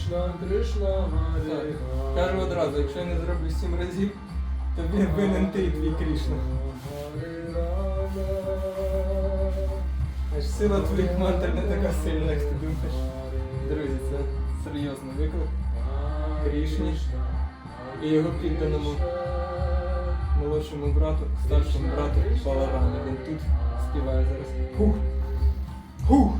Кришна, Кришна, Так, кажу одразу, якщо я не зроблю сім разів, то він винен ти і твій Кришна. Аж сила твоїх мантр не така сильна, як ти думаєш. Друзі, це серйозний виклик. Крішні і його підданому молодшому брату, старшому брату Баларамі. Він тут співає зараз. Хух! Хух!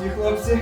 всі хлопці.